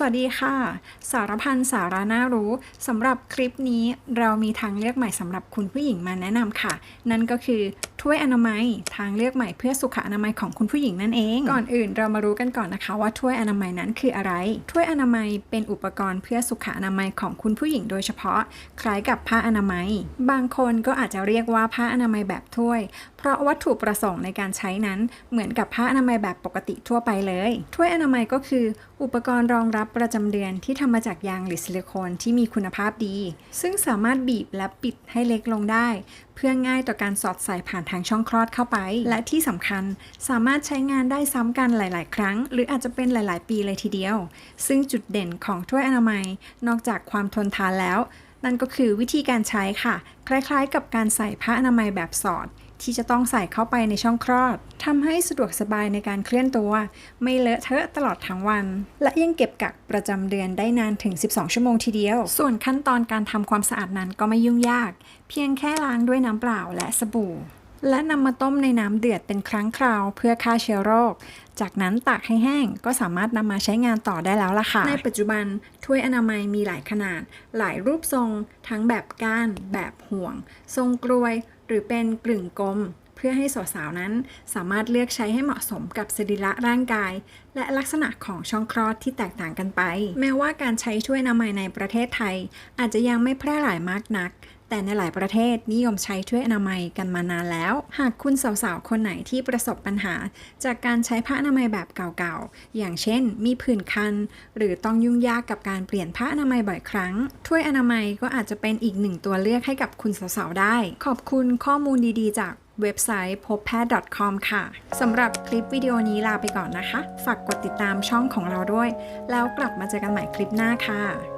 สวัสดีค่ะ สารพันสาระน่ารู้สำหรับคลิปนี้เรามีทางเลือกใหม่สำหรับคุณผู้หญิงมาแนะนำค่ะ นั่นก็คือถ้วยอนามัยทางเลือกใหม่เพื่อสุขอนามัยของคุณผู้หญิงนั่นเอง ก่อนอื่นเรามารู้กันก่อนนะคะว่าถ้วยอนามัยนั้นคืออะไร ถ้วยอนามัยเป็นอุปกรณ์เพื่อสุขอนามัยของคุณผู้หญิงโดยเฉพาะ คล้ายกับผ้าอนามัย บางคนก็อาจจะเรียกว่าผ้าอนามัยแบบถ้วย เพราะวัตถุประสงค์ในการใช้นั้นเหมือนกับผ้าอนามัยแบบปกติทั่วไปเลย ถ้วยอนามัยก็คือ อุปกรณ์รองรับประจำเดือนที่ทำมาจากยางหรือซิลิโคนที่มีคุณภาพดี ซึ่งสามารถบีบและปิดให้เล็กลงได้ เพื่อง่ายต่อการสอดใส่ผ่านทางช่องคลอดเข้าไป และที่สำคัญสามารถใช้งานได้ซ้ำกันหลาย ๆ ครั้ง หรืออาจจะเป็นหลาย ๆ ปีเลยทีเดียว ซึ่งจุดเด่นของถ้วยอนามัย นอกจากความทนทานแล้ว นั่นก็คือวิธีการใช้ค่ะ คล้ายๆ กับการใส่ผ้าอนามัยแบบสอด ที่จะต้องใส่เข้าไปในช่องคลอดทำให้สะดวกสบายในการเคลื่อนตัว ไม่เลอะเทอะตลอดทั้งวัน และยังเก็บกักประจำเดือนได้นานถึง 12 ชั่วโมงทีเดียว ส่วนขั้นตอนการทำความสะอาดนั้นก็ไม่ยุ่งยาก เพียงแค่ล้างด้วยน้ำเปล่าและสบู่ และนำมาต้มในน้ำเดือดเป็นครั้งคราวเพื่อฆ่าเชื้อโรค จากนั้นตากให้แห้งก็สามารถนำมาใช้งานต่อได้แล้วล่ะค่ะ ในปัจจุบันถ้วยอนามัยมีหลายขนาด หลายรูปทรง ทั้งแบบก้าน แบบห่วง ทรงกลวย หรือเป็นกลึงกลม เพื่อให้สาวๆนั้นสามารถเลือกใช้ให้เหมาะสมกับสรีระร่างกาย และลักษณะของช่องคลอดที่แตกต่างกันไป แม้ว่าการใช้ถ้วยอนามัยในประเทศไทย อาจจะยังไม่แพร่หลายมากนัก แต่ในหลายประเทศนิยมใช้ถ้วยอนามัยกันมานานแล้ว หากคุณสาวๆ คนไหนที่ประสบปัญหา จากการใช้ผ้าอนามัยแบบเก่าๆ อย่างเช่น มีผื่นคัน หรือต้องยุ่งยากกับการเปลี่ยนผ้าอนามัยบ่อยครั้ง ถ้วยอนามัยก็อาจจะเป็นอีกหนึ่งตัวเลือกให้กับคุณสาวๆ ได้ ขอบคุณข้อมูลดีๆ จากเว็บไซต์พบแพทย์ .com ค่ะ สำหรับคลิปวิดีโอนี้ลาไปก่อนนะคะ ฝากกดติดตามช่องของเราด้วย แล้วกลับมาเจอกันใหม่คลิปหน้าค่ะ